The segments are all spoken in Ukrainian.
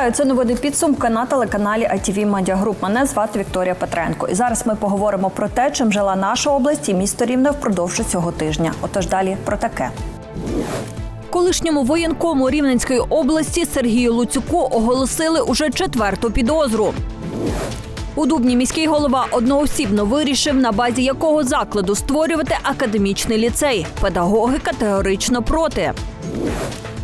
Вітаю, це новини підсумки на телеканалі ITV Media Group. Мене звати Вікторія Петренко. І зараз ми поговоримо про те, чим жила наша область і місто Рівне впродовж цього тижня. Отож далі про таке. Колишньому воєнкому Рівненської області Сергію Луцюку оголосили уже четверту підозру. У Дубні міський голова одноосібно вирішив, на базі якого закладу створювати академічний ліцей. Педагоги категорично проти.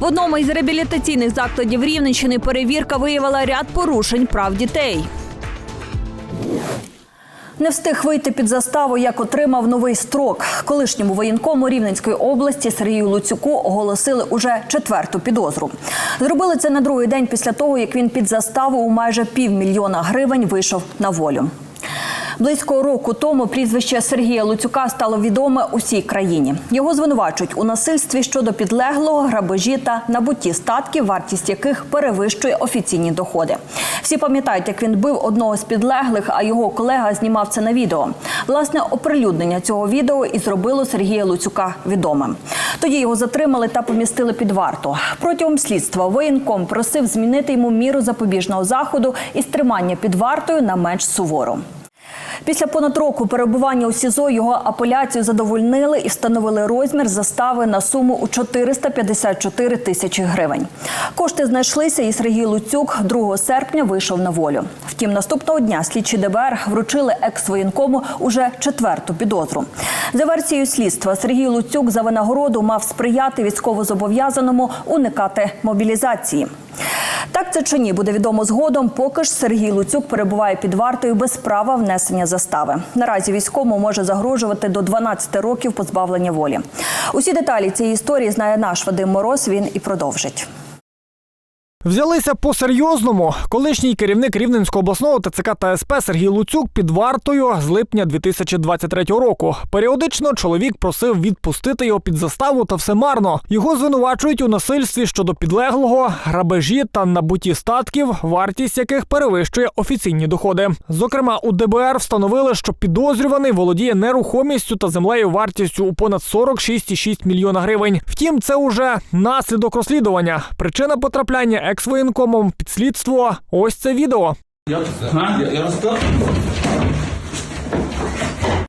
В одному із реабілітаційних закладів Рівненщини перевірка виявила ряд порушень прав дітей. Не встиг вийти під заставу, як отримав новий строк. Колишньому воєнкому Рівненської області Сергію Луцюку оголосили уже четверту підозру. Зробили це на другий день після того, як він під заставу у майже півмільйона гривень вийшов на волю. Близько року тому прізвище Сергія Луцюка стало відоме усій країні. Його звинувачують у насильстві щодо підлеглого, грабежі та набутті статків, вартість яких перевищує офіційні доходи. Всі пам'ятають, як він бив одного з підлеглих, а його колега знімав це на відео. Власне, оприлюднення цього відео і зробило Сергія Луцюка відомим. Тоді його затримали та помістили під варту. Протягом слідства воєнком просив змінити йому міру запобіжного заходу із тримання під вартою на менш сувору. Після понад року перебування у СІЗО його апеляцію задовольнили і встановили розмір застави на суму у 454 тисячі гривень. Кошти знайшлися, і Сергій Луцюк 2 серпня вийшов на волю. Втім, наступного дня слідчі ДБР вручили екс-воєнкому уже четверту підозру. За версією слідства, Сергій Луцюк за винагороду мав сприяти військовозобов'язаному уникати мобілізації. Так це чи ні, буде відомо згодом. Поки ж Сергій Луцюк перебуває під вартою без права внесення застави. Наразі військовому може загрожувати до 12 років позбавлення волі. Усі деталі цієї історії знає наш Вадим Мороз. Він і продовжить. Взялися по-серйозному. Колишній керівник Рівненського обласного ТЦК та СП Сергій Луцюк під вартою з липня 2023 року. Періодично чоловік просив відпустити його під заставу, та все марно. Його звинувачують у насильстві щодо підлеглого, грабежі та набутті статків, вартість яких перевищує офіційні доходи. Зокрема, у ДБР встановили, що підозрюваний володіє нерухомістю та землею вартістю у понад 46,6 мільйона гривень. Втім, це уже наслідок розслідування. Причина потрапляння екс-воєнкомом під слідство. Ось це відео. Я, я, я розказав.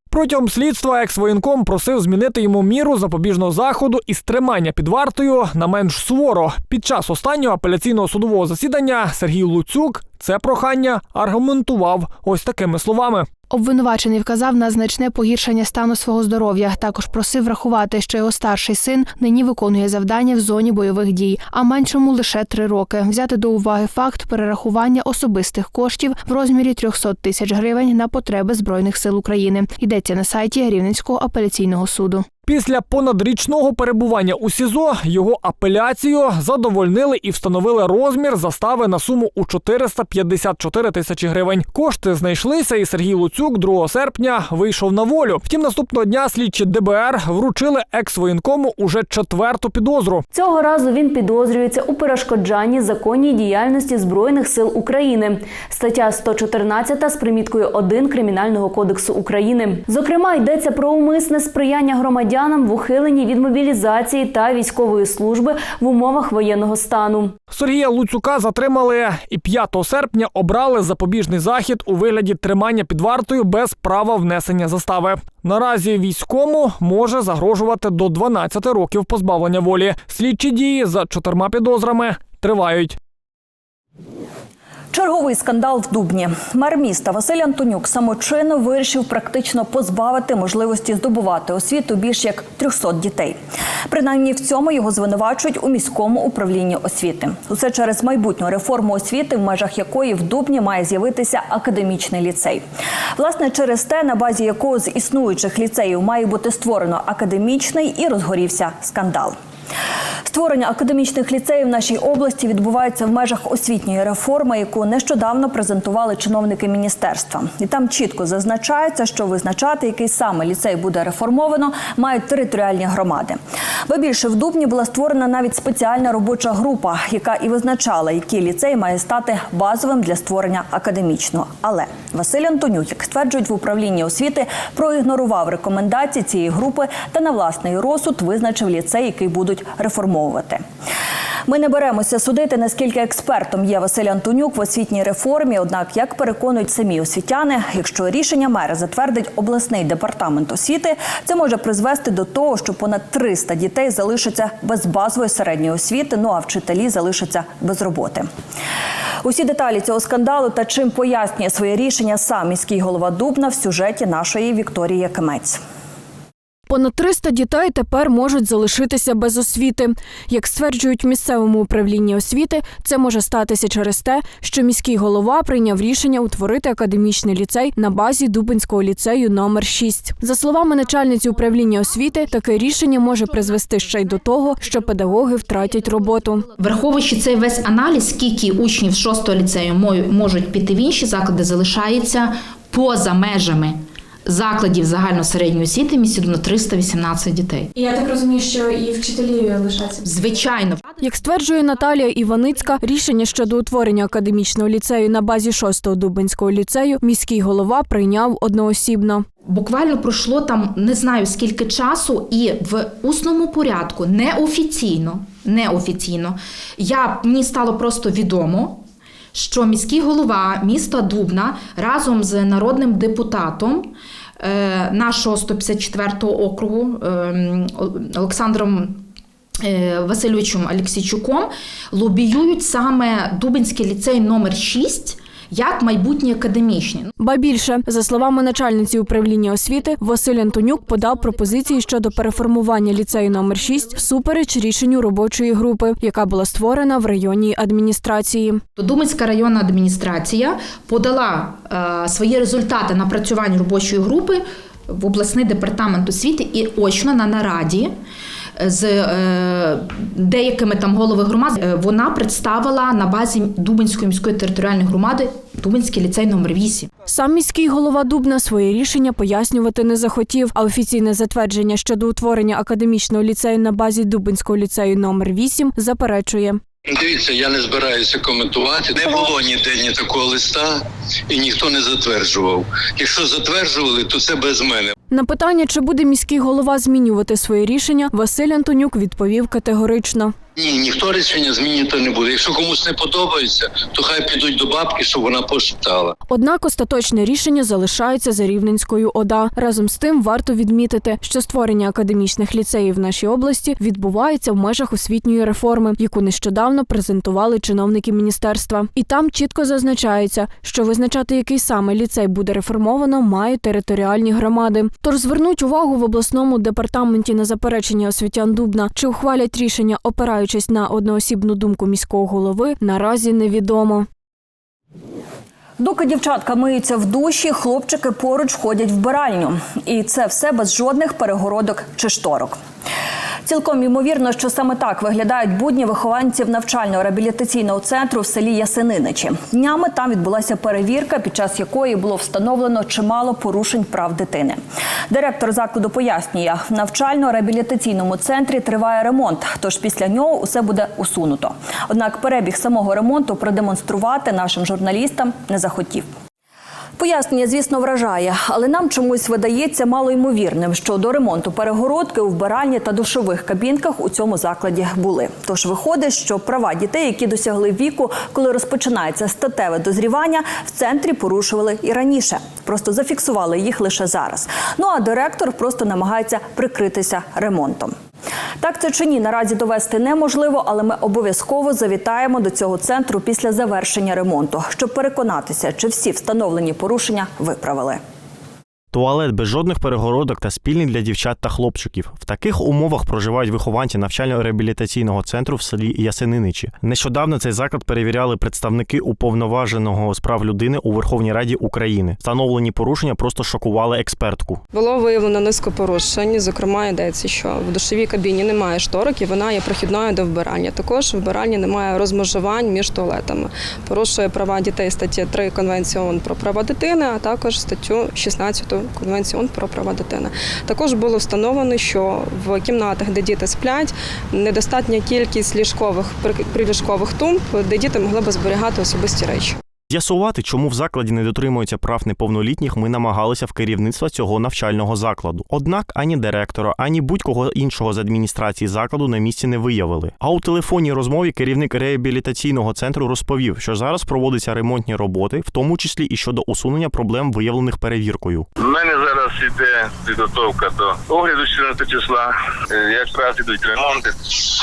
Протягом слідства екс-воєнком просив змінити йому міру запобіжного заходу із тримання під вартою на менш суворо. Під час останнього апеляційного судового засідання Сергій Луцюк це прохання аргументував ось такими словами. Обвинувачений вказав на значне погіршення стану свого здоров'я. Також просив врахувати, що його старший син нині виконує завдання в зоні бойових дій, а меншому лише три роки. Взяти до уваги факт перерахування особистих коштів в розмірі 300 тисяч гривень на потреби збройних сил України. Йдеться на сайті Рівненського апеляційного суду. Після понадрічного перебування у СІЗО його апеляцію задовольнили і встановили розмір застави на суму у 454 тисячі гривень. Кошти знайшлися, і Сергій Луцюк 2 серпня вийшов на волю. Втім, наступного дня слідчі ДБР вручили екс-воєнкому уже четверту підозру. Цього разу він підозрюється у перешкоджанні законній діяльності Збройних сил України. Стаття 114 з приміткою 1 Кримінального кодексу України. Зокрема, йдеться про умисне сприяння громадянам в ухиленні від мобілізації та військової служби в умовах воєнного стану. Сергія Луцюка затримали і 5 серпня обрали запобіжний захід у вигляді тримання під вартою без права внесення застави. Наразі війському може загрожувати до 12 років позбавлення волі. Слідчі дії за чотирма підозрами тривають. Черговий скандал в Дубні. Мер міста Василь Антонюк самочинно вирішив практично позбавити можливості здобувати освіту більш як 300 дітей. Принаймні в цьому його звинувачують у міському управлінні освіти. Усе через майбутню реформу освіти, в межах якої в Дубні має з'явитися академічний ліцей. Власне, через те, на базі якого з існуючих ліцеїв має бути створено академічний і розгорівся скандал. Створення академічних ліцеїв в нашій області відбувається в межах освітньої реформи, яку нещодавно презентували чиновники міністерства. І там чітко зазначається, що визначати, який саме ліцей буде реформовано, мають територіальні громади. Ба більше в Дубні була створена навіть спеціальна робоча група, яка і визначала, який ліцей має стати базовим для створення академічного. Але Василь Антонюк, стверджують в управлінні освіти, проігнорував рекомендації цієї групи та на власний розсуд визначив ліцей, який будуть реформовувати. Ми не беремося судити, наскільки експертом є Василь Антонюк в освітній реформі. Однак, як переконують самі освітяни, якщо рішення мера затвердить обласний департамент освіти, це може призвести до того, що понад 300 дітей залишаться без базової середньої освіти, ну а вчителі залишаться без роботи. Усі деталі цього скандалу та чим пояснює своє рішення сам міський голова Дубна в сюжеті нашої Вікторії Якимець. Понад 300 дітей тепер можуть залишитися без освіти. Як стверджують в місцевому управлінні освіти, це може статися через те, що міський голова прийняв рішення утворити академічний ліцей на базі Дубинського ліцею номер 6. За словами начальниці управління освіти, таке рішення може призвести ще й до того, що педагоги втратять роботу. Враховуючи цей весь аналіз, скільки учнів з 6 ліцею мо- можуть піти в інші заклади, залишається поза межами закладів загальносередньої освіти Дубно 318 дітей. Я так розумію, що і вчителі лишаться. Звичайно, Як стверджує Наталія Іваницька, рішення щодо утворення академічного ліцею на базі 6-го Дубинського ліцею міський голова прийняв одноосібно. буквально пройшло там не знаю скільки часу, і в усному порядку, неофіційно, неофіційно, я, мені стало просто відомо, що міський голова міста Дубна разом з народним депутатом нашого 154-го округу е, Олександром е, Васильовичем Алексійчуком лобіюють саме Дубинський ліцей номер 6 як майбутній академічний. Ба більше, за словами начальниці управління освіти, Василь Антонюк подав пропозиції щодо переформування ліцею номер 6 всупереч рішенню робочої групи, яка була створена в районній адміністрації. То Думанська районна адміністрація подала е, свої результати напрацювань робочої групи в обласний департамент освіти і очно на нараді. З е, деякими там голови громад е, вона представила на базі Дубинської міської територіальної громади Дубинський ліцей номер 8. Сам міський голова Дубна своє рішення пояснювати не захотів, а офіційне затвердження щодо утворення академічного ліцею на базі Дубинського ліцею номер 8 заперечує. Дивіться, я не збираюся коментувати. Не було ніде ні такого листа, і ніхто не затверджував. Якщо затверджували, то це без мене. На питання, чи буде міський голова змінювати своє рішення, Василь Антонюк відповів категорично. Ні, ніхто рішення змінювати не буде. Якщо комусь не подобається, то хай підуть до бабки, щоб вона пошептала. Однак остаточне рішення залишається за Рівненською ОДА. Разом з тим варто відмітити, що створення академічних ліцеїв в нашій області відбувається в межах освітньої реформи, яку нещодавно презентували чиновники міністерства. І там чітко зазначається, що визначати, який саме ліцей буде реформовано, мають територіальні громади. Тож звернуть увагу в обласному департаменті на заперечення освітян Дубна, чи ухвалять рішення, опираючись на одноосібну думку міського голови, наразі невідомо. Доки дівчатка миються в душі, хлопчики поруч ходять в биральню. І це все без жодних перегородок чи шторок. Цілком ймовірно, що саме так виглядають будні вихованців навчально-реабілітаційного центру в селі Ясениничі. Днями там відбулася перевірка, під час якої було встановлено чимало порушень прав дитини. Директор закладу пояснює, в навчально-реабілітаційному центрі триває ремонт, тож після нього усе буде усунуто. Однак перебіг самого ремонту продемонструвати нашим журналістам не захотів. Пояснення, звісно, вражає, але нам чомусь видається малоймовірним, що до ремонту перегородки у вбиральні та душових кабінках у цьому закладі були. Тож виходить, що права дітей, які досягли віку, коли розпочинається статеве дозрівання, в центрі порушували і раніше. Просто зафіксували їх лише зараз. Ну а директор просто намагається прикритися ремонтом. Так це чи ні, наразі довести неможливо, але ми обов'язково завітаємо до цього центру після завершення ремонту, щоб переконатися, чи всі встановлені порушення виправили. Туалет без жодних перегородок та спільний для дівчат та хлопчиків. В таких умовах проживають вихованці навчально-реабілітаційного центру в селі Ясениничі. Нещодавно цей заклад перевіряли представники уповноваженого з прав людини у Верховній Раді України. Встановлені порушення просто шокували експертку. Було виявлено низку порушень. Зокрема, йдеться, що в душовій кабіні немає шторок і вона є прохідною до вбирання. Також в вбиранні немає розмежувань між туалетами. Порушує права дітей статті 3 Конвенції ООН про права дитини, а також статтю 16 Конвенції ООН про права дитини. Також було встановлено, що в кімнатах, де діти сплять, недостатня кількість ліжкових приліжкових тумб, де діти могли би зберігати особисті речі. З'ясувати, чому в закладі не дотримуються прав неповнолітніх, ми намагалися в керівництва цього навчального закладу. Однак ані директора, ані будь-кого іншого з адміністрації закладу на місці не виявили. А у телефонній розмові керівник реабілітаційного центру розповів, що зараз проводяться ремонтні роботи, в тому числі і щодо усунення проблем, виявлених перевіркою. У мене зараз іде підготовка до огляду 14 числа. Е, Якраз ідуть ремонти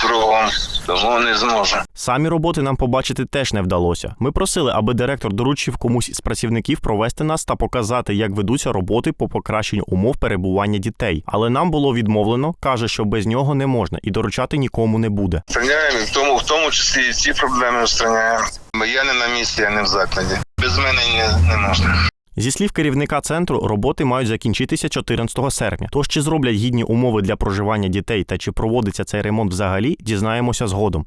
кругом, тому не зможу. Самі роботи нам побачити теж не вдалося. Ми просили, аби директор доручив комусь із працівників провести нас та показати, як ведуться роботи по покращенню умов перебування дітей. Але нам було відмовлено, каже, що без нього не можна і доручати нікому не буде. Устраняємо, і в тому, в тому числі і ці проблеми устраняємо. Я не на місці, я не в закладі. Без мене не, не можна. Зі слів керівника центру, роботи мають закінчитися 14 серпня. Тож чи зроблять гідні умови для проживання дітей та чи проводиться цей ремонт взагалі, дізнаємося згодом.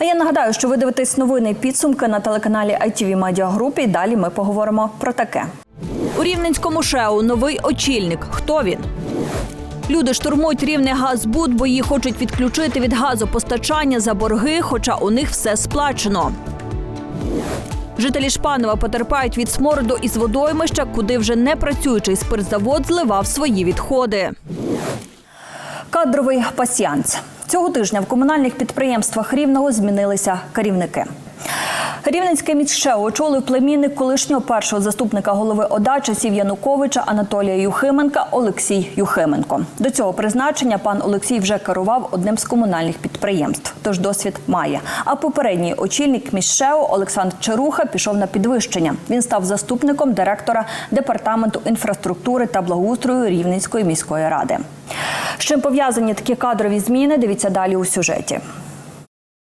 А я нагадаю, що ви дивитесь новини підсумки на телеканалі ITV Media Group. І далі ми поговоримо про таке. У Рівненському ШЕУ новий очільник. Хто він? Люди штурмують рівне Газбуд, бо її хочуть відключити від газопостачання за борги, хоча у них все сплачено. Жителі Шпанова потерпають від смороду із водоймища, куди вже не працюючий спиртзавод зливав свої відходи. Кадровий пасіянс. Цього тижня в комунальних підприємствах Рівного змінилися керівники. Рівненське міськшео очолив племінник колишнього першого заступника голови ОДА часів Януковича Анатолія Юхименка Олексій Юхименко. До цього призначення пан Олексій вже керував одним з комунальних підприємств, тож досвід має. А попередній очільник міськшео Олександр Чаруха пішов на підвищення. Він став заступником директора департаменту інфраструктури та благоустрою Рівненської міської ради. З чим пов'язані такі кадрові зміни? Дивіться далі у сюжеті.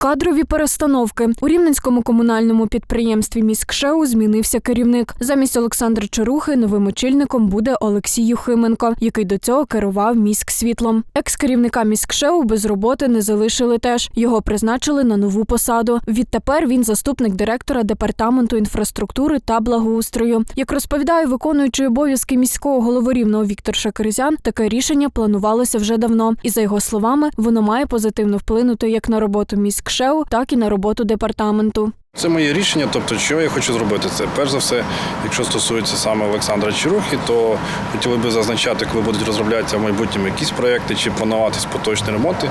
Кадрові перестановки у рівненському комунальному підприємстві міськшеу змінився керівник. Замість Олександра Чарухи новим очільником буде Олексій Юхименко, який до цього керував міськсвітлом. Екс-керівника міськшеу без роботи не залишили теж. Його призначили на нову посаду. Відтепер він заступник директора департаменту інфраструктури та благоустрою. Як розповідає виконуючий обов'язки міського голови рівного Віктор Шакерзян, таке рішення планувалося вже давно. І за його словами, воно має позитивно вплинути як на роботу міськшеу, так і на роботу департаменту. Це моє рішення. Тобто, що я хочу зробити це. Перш за все, якщо стосується саме Олександра Чарухи, то хотіли би зазначати, коли будуть розроблятися в майбутньому якісь проекти чи плануватись поточні ремонти,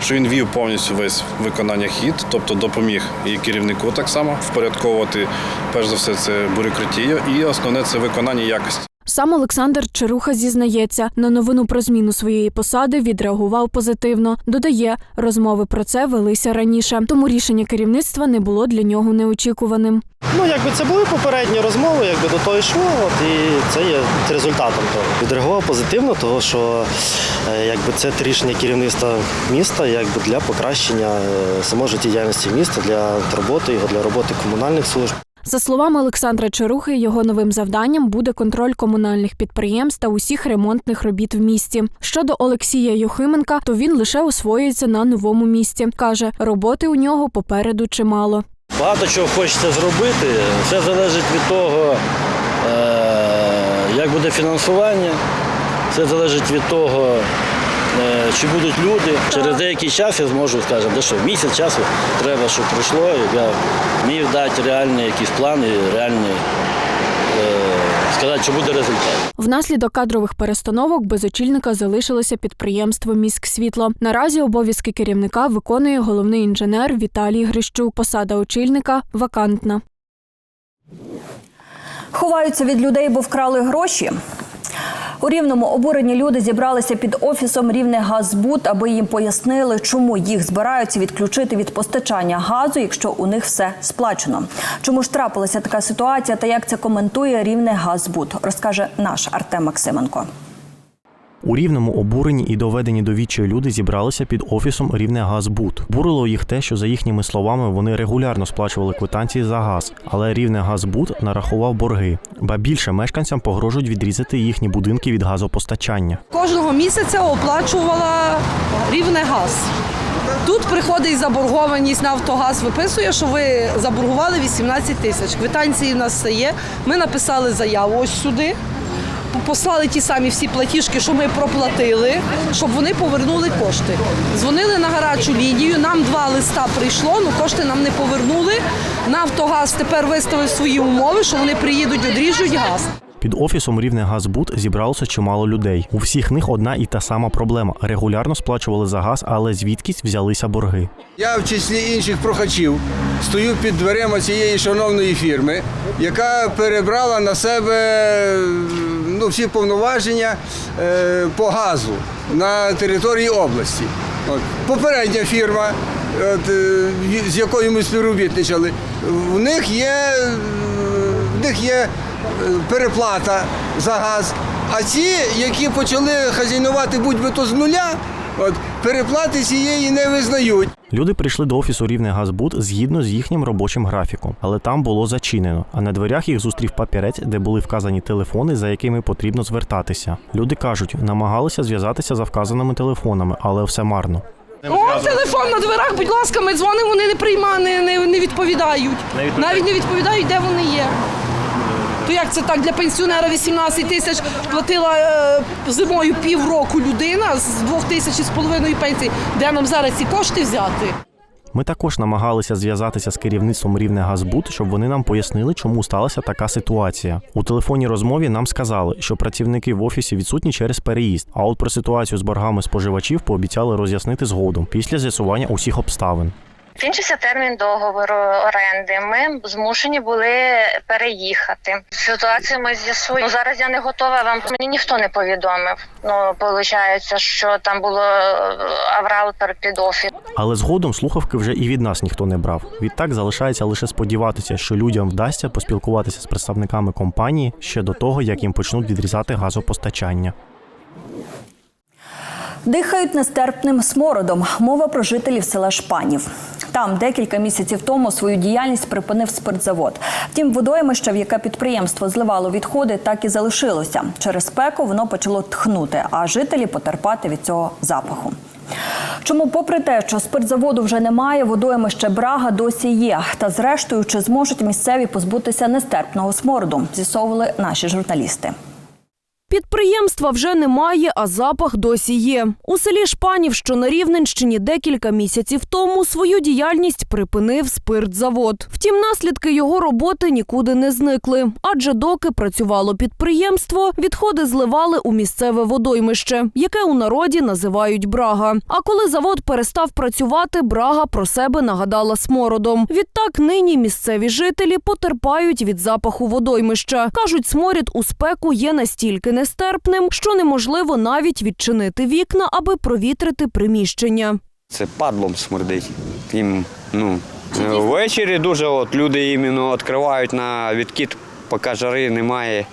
що він вів повністю весь виконання хід, тобто допоміг і керівнику так само впорядковувати. Перш за все, це бюрократію, і основне це виконання якості. Сам Олександр Чаруха зізнається, на новину про зміну своєї посади відреагував позитивно. Додає, розмови про це велися раніше, тому рішення керівництва не було для нього неочікуваним. Ну, якби це були попередні розмови, якби до того йшло, от, і це є результатом того. Відреагував позитивно, тому що е, якби це рішення керівництва міста якби для покращення е, самої життєдіяльності міста, для роботи його, для роботи комунальних служб. За словами Олександра Чарухи, його новим завданням буде контроль комунальних підприємств та усіх ремонтних робіт в місті. Щодо Олексія Юхименка, то він лише освоюється на новому місці. каже, роботи у нього попереду чимало. Багато чого хочеться зробити. Все залежить від того, е, як буде фінансування, все залежить від того, е, чи будуть люди. Через деякий час я зможу, скажімо, де що місяць часу треба, щоб пройшло, я вмів дати реальні якісь плани, реальний сказати, що буде результат. Внаслідок кадрових перестановок без очільника залишилося підприємство Міськсвітло. Наразі обов'язки керівника виконує головний інженер Віталій Грищук. Посада очільника вакантна. Ховаються від людей, бо вкрали гроші. У рівному обурені люди зібралися під офісом Рівне Газбуд, аби їм пояснили, чому їх збираються відключити від постачання газу, якщо у них все сплачено. Чому ж трапилася така ситуація та як це коментує Рівне Газбуд, розкаже наш Артем Максименко. У рівному обурені і доведені до відчаю люди зібралися під офісом Рівне Газбуд. Бурило їх те, що за їхніми словами вони регулярно сплачували квитанції за газ, але Рівне Газбуд нарахував борги. Ба більше мешканцям погрожують відрізати їхні будинки від газопостачання. Кожного місяця оплачувала рівне газ. Тут приходить заборгованість, Нафтогаз виписує, що ви заборгували 18 тисяч. Квитанції в нас є. Ми написали заяву ось сюди. Послали ті самі всі платіжки, що ми проплатили, щоб вони повернули кошти. Дзвонили на гарячу лінію. Нам два листа прийшло, ну кошти нам не повернули. Нафтогаз тепер виставив свої умови, що вони приїдуть, одріжуть газ. Під офісом Рівнегазбуд зібралося чимало людей. У всіх них одна і та сама проблема: регулярно сплачували за газ, але звідкись взялися борги. Я в числі інших прохачів стою під дверима цієї шановної фірми, яка перебрала на себе ну, всі повноваження е, по газу на території області. От. Попередня фірма, от, е, з якою ми співробітничали, в них є, в них є е, переплата за газ. А ці, які почали хазяйнувати будь-би то з нуля, от, переплати цієї не визнають. Люди прийшли до офісу Рівнегазбуд згідно з їхнім робочим графіком, але там було зачинено. А на дверях їх зустрів папірець, де були вказані телефони, за якими потрібно звертатися. Люди кажуть, намагалися зв'язатися за вказаними телефонами, але все марно. О, телефон на дверах, будь ласка, ми дзвонимо, вони не приймають, не, не, не відповідають. Навіть не відповідають, де вони є. То як це так для пенсіонера 18 тисяч платила е, зимою півроку людина з двох тисяч з половиною пенсії. Де нам зараз ці кошти взяти? Ми також намагалися зв'язатися з керівництвом Рівнегазбуд, щоб вони нам пояснили, чому сталася така ситуація. У телефонній розмові нам сказали, що працівники в офісі відсутні через переїзд. А от про ситуацію з боргами споживачів пообіцяли роз'яснити згодом після з'ясування усіх обставин. Кінчився термін договору оренди. Ми змушені були переїхати. Ситуацію ми з'ясуємо. Ну, зараз я не готова. Вам мені ніхто не повідомив. Ну виходить, що там було е, аврал під. Але згодом слухавки вже і від нас ніхто не брав. Відтак залишається лише сподіватися, що людям вдасться поспілкуватися з представниками компанії ще до того, як їм почнуть відрізати газопостачання. Дихають нестерпним смородом. Мова про жителів села Шпанів. Там декілька місяців тому свою діяльність припинив спиртзавод. Втім, водоймище, в яке підприємство зливало відходи, так і залишилося. Через спеку воно почало тхнути, а жителі потерпати від цього запаху. Чому, попри те, що спиртзаводу вже немає, водоймище Брага досі є. Та зрештою, чи зможуть місцеві позбутися нестерпного смороду, з'ясовували наші журналісти. Підприємства вже немає, а запах досі є. У селі Шпанів, що на Рівненщині, декілька місяців тому свою діяльність припинив спиртзавод. Втім, наслідки його роботи нікуди не зникли. Адже доки працювало підприємство, відходи зливали у місцеве водоймище, яке у народі називають Брага. А коли завод перестав працювати, Брага про себе нагадала смородом. Відтак нині місцеві жителі потерпають від запаху водоймища. кажуть, сморід у спеку є настільки нестерпним, що неможливо навіть відчинити вікна, аби провітрити приміщення. Це падлом смердить. Їм, ну, ввечері дуже от люди іменно відкривають на відкид, поки жари немає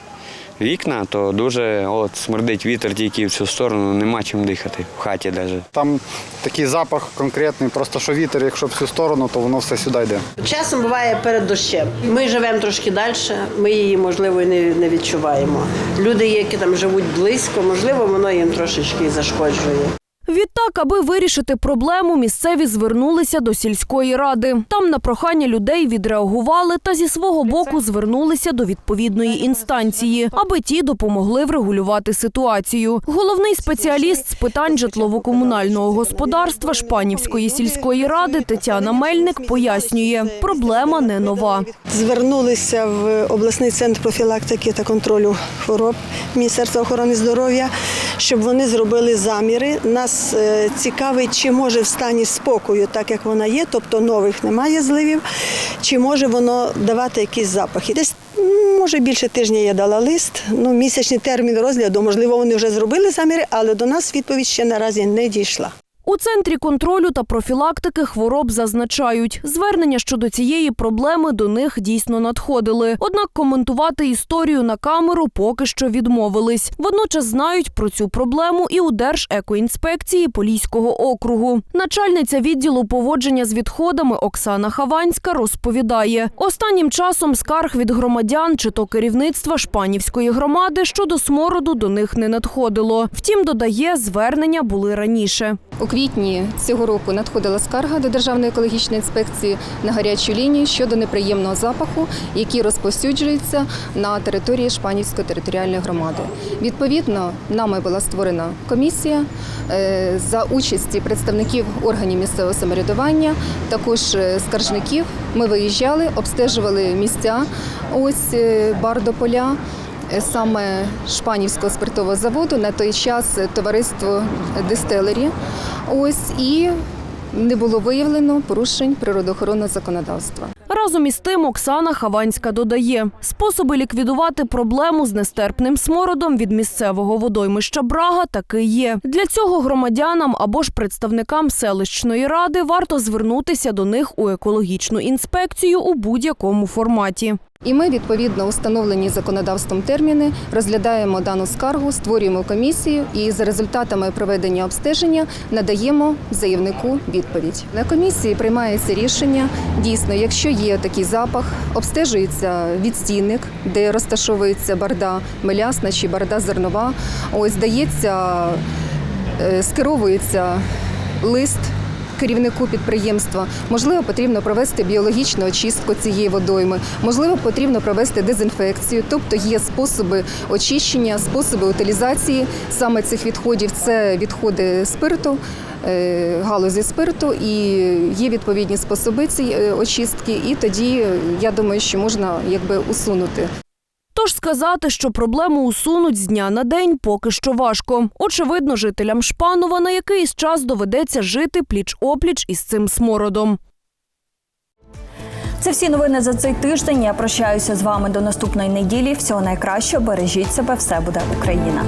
вікна, то дуже от смердить вітер тільки в цю сторону, нема чим дихати в хаті навіть. Там такий запах конкретний, просто що вітер, якщо в цю сторону, то воно все сюди йде. Часом буває перед дощем. Ми живемо трошки далі, ми її, можливо, і не, не відчуваємо. Люди, які там живуть близько, можливо, воно їм трошечки зашкоджує. Відтак, аби вирішити проблему, місцеві звернулися до сільської ради. Там на прохання людей відреагували та зі свого боку звернулися до відповідної інстанції, аби ті допомогли врегулювати ситуацію. Головний спеціаліст з питань житлово-комунального господарства Шпанівської сільської ради Тетяна Мельник пояснює, проблема не нова. Звернулися в обласний центр профілактики та контролю хвороб Міністерства охорони здоров'я, щоб вони зробили заміри. Нас е, цікавить, чи може в стані спокою, так як вона є, тобто нових немає зливів, чи може воно давати якісь запахи. Десь може більше тижня я дала лист. Ну, місячний термін розгляду. Можливо, вони вже зробили заміри, але до нас відповідь ще наразі не дійшла. У центрі контролю та профілактики хвороб зазначають, звернення щодо цієї проблеми до них дійсно надходили. Однак коментувати історію на камеру поки що відмовились. Водночас знають про цю проблему і у Держекоінспекції Поліського округу. Начальниця відділу поводження з відходами Оксана Хаванська розповідає: останнім часом скарг від громадян чи то керівництва Шпанівської громади щодо смороду до них не надходило. Втім, додає, звернення були раніше. Квітні цього року надходила скарга до Державної екологічної інспекції на гарячу лінію щодо неприємного запаху, який розповсюджується на території Шпанівської територіальної громади. Відповідно, нами була створена комісія е, за участі представників органів місцевого самоврядування, також е, скаржників. Ми виїжджали, обстежували місця ось е, Бардополя. Саме Шпанівського спиртового заводу на той час товариство дистелері. Ось і не було виявлено порушень природоохоронного законодавства. Разом із тим Оксана Хаванська додає, способи ліквідувати проблему з нестерпним смородом від місцевого водоймища Брага таки є. Для цього громадянам або ж представникам селищної ради варто звернутися до них у екологічну інспекцію у будь-якому форматі. І ми, відповідно, установлені законодавством терміни, розглядаємо дану скаргу, створюємо комісію і за результатами проведення обстеження надаємо заявнику відповідь. На комісії приймається рішення. Дійсно, якщо є такий запах, обстежується відстійник, де розташовується барда мелясна чи барда зернова. Ось дається, е, скеровується лист керівнику підприємства. Можливо, потрібно провести біологічну очистку цієї водойми. Можливо, потрібно провести дезінфекцію. Тобто є способи очищення, способи утилізації саме цих відходів. Це відходи спирту. е, Галузі спирту і є відповідні способи цієї е, очистки, і тоді я думаю, що можна якби усунути. Тож сказати, що проблему усунуть з дня на день, поки що важко. Очевидно, жителям Шпанова на якийсь час доведеться жити пліч-опліч із цим смородом. Це всі новини за цей тиждень. Я прощаюся з вами до наступної неділі. Всього найкращого. Бережіть себе, все буде Україна.